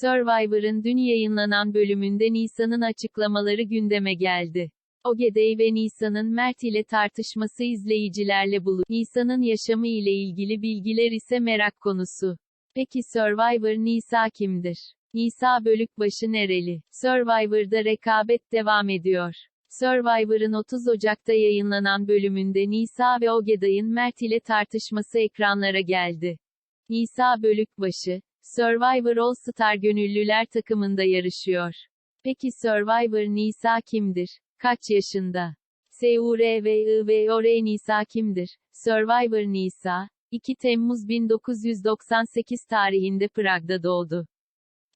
Survivor'ın dün yayınlanan bölümünde Nisa'nın açıklamaları gündeme geldi. Ogedey ve Nisa'nın Mert ile tartışması izleyicilerle buluştu. Nisa'nın yaşamı ile ilgili bilgiler ise merak konusu. Peki Survivor Nisa kimdir? Nisa Bölükbaşı nereli? Survivor'da rekabet devam ediyor. Survivor'ın 30 Ocak'ta yayınlanan bölümünde Nisa ve Ogeday'ın Mert ile tartışması ekranlara geldi. Nisa Bölükbaşı, Survivor All Star Gönüllüler takımında yarışıyor. Peki Survivor Nisa kimdir? Kaç yaşında? SURVIVOR Nisa kimdir? Survivor Nisa, 2 Temmuz 1998 tarihinde Prag'da doğdu.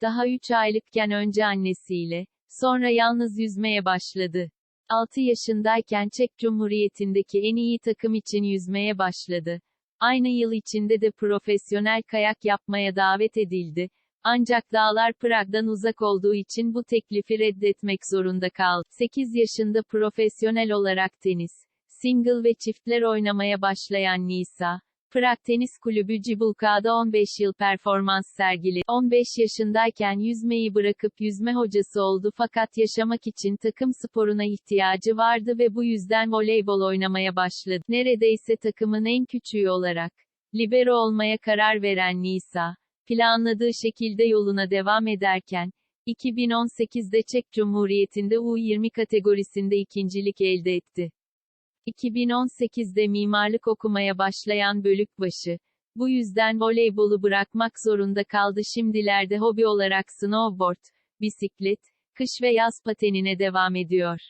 Daha 3 aylıkken önce annesiyle, sonra yalnız yüzmeye başladı. 6 yaşındayken Çek Cumhuriyeti'ndeki en iyi takım için yüzmeye başladı. Aynı yıl içinde de profesyonel kayak yapmaya davet edildi. Ancak dağlar Prag'dan uzak olduğu için bu teklifi reddetmek zorunda kaldı. 8 yaşında profesyonel olarak tenis, single ve çiftler oynamaya başlayan Nisa, Prag Tenis Kulübü Cibulka'da 15 yıl performans sergili. 15 yaşındayken yüzmeyi bırakıp yüzme hocası oldu fakat yaşamak için takım sporuna ihtiyacı vardı ve bu yüzden voleybol oynamaya başladı. Neredeyse takımın en küçüğü olarak libero olmaya karar veren Nisa, planladığı şekilde yoluna devam ederken, 2018'de Çek Cumhuriyeti'nde U20 kategorisinde ikincilik elde etti. 2018'de mimarlık okumaya başlayan Bölükbaşı, bu yüzden voleybolu bırakmak zorunda kaldı şimdilerde hobi olarak snowboard, bisiklet, kış ve yaz patenine devam ediyor.